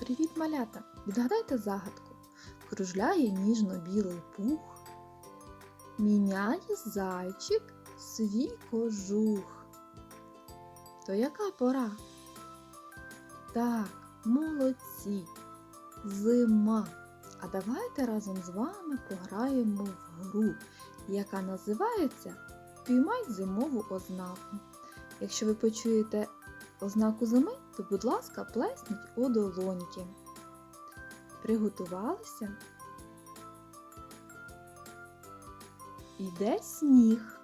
Привіт, малята! Відгадайте загадку. Кружляє ніжно-білий пух, міняє зайчик свій кожух. То яка пора? Так, молодці, зима. А давайте разом з вами пограємо в гру, яка називається Піймай зимову ознаку. Якщо ви почуєте ознаку зими, то, будь ласка, плесніть у долоньки. Приготувалися? Іде сніг.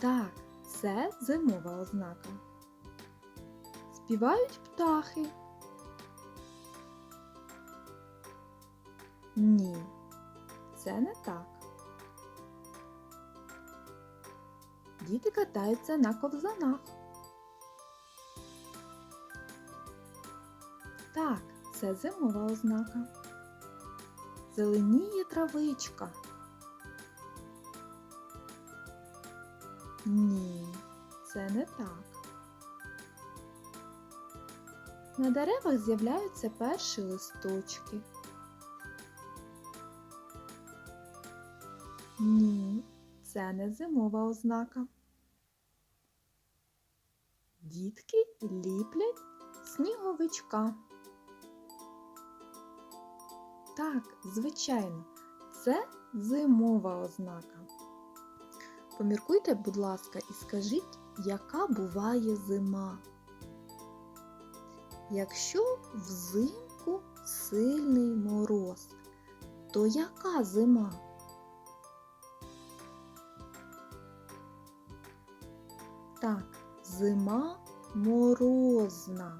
Так, це зимова ознака. Співають птахи. Ні, це не так. Діти катаються на ковзанах. Так, це зимова ознака. Зеленіє травичка. Ні, це не так. На деревах з'являються перші листочки. Ні, це не зимова ознака. Дітки ліплять сніговичка. Так, звичайно, це зимова ознака. Поміркуйте, будь ласка, і скажіть, яка буває зима. Якщо взимку сильний мороз, то яка зима? Так, зима морозна.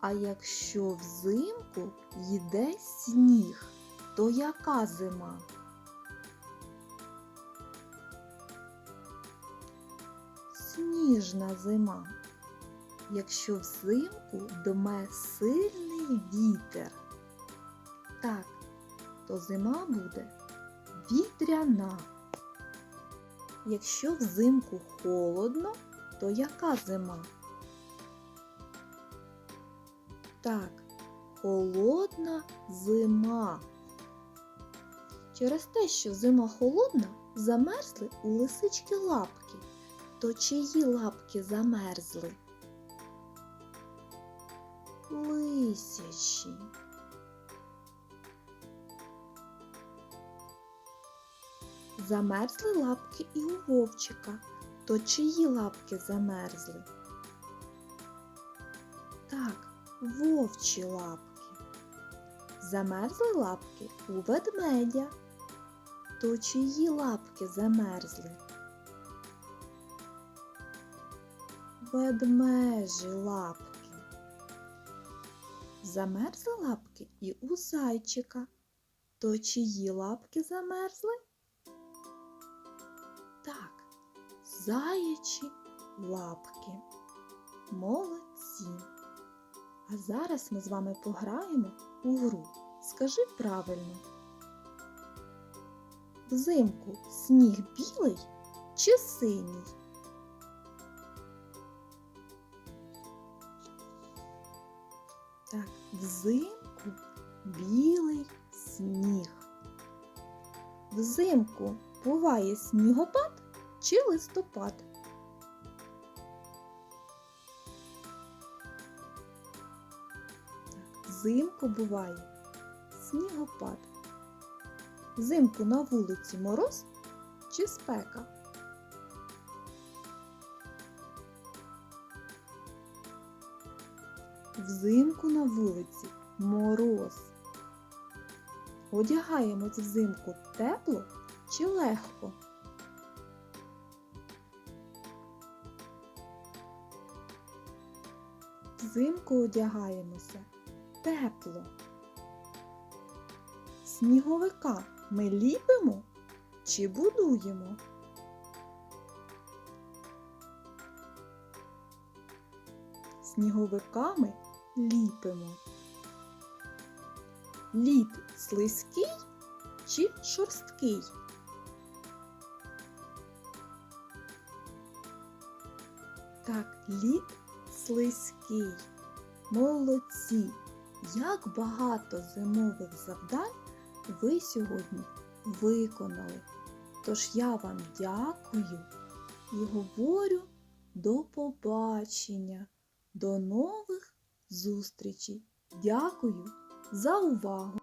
А якщо взимку йде сніг, то яка зима? Сніжна зима. Якщо взимку дме сильний вітер. Так, то зима буде вітряна. Якщо взимку холодно, то яка зима? Так, холодна зима. Через те, що зима холодна, замерзли у лисички лапки. То чиї лапки замерзли? Лисячі. Замерзли лапки і у вовчика. То чиї лапки замерзли? Так, вовчі лапки. Замерзли лапки у ведмедя. То чиї лапки замерзли? Ведмежі лапки. Замерзли лапки і у зайчика. То чиї лапки замерзли? Так, заячі лапки. Молодці. А зараз ми з вами пограємо у гру. Скажи правильно. Взимку сніг білий чи синій? Так, взимку білий сніг. Взимку буває снігопад чи листопад? Взимку буває снігопад. Взимку на вулиці мороз чи спека? Взимку на вулиці мороз. Одягаємось взимку тепло чи легко? Взимку одягаємося тепло. Сніговика ми ліпимо чи будуємо? Сніговиками ліпимо. Лід слизький чи шорсткий? Так, лід слизький. Молодці! Як багато зимових завдань ви сьогодні виконали. Тож я вам дякую і говорю до побачення, до нових зустрічей. Дякую за увагу!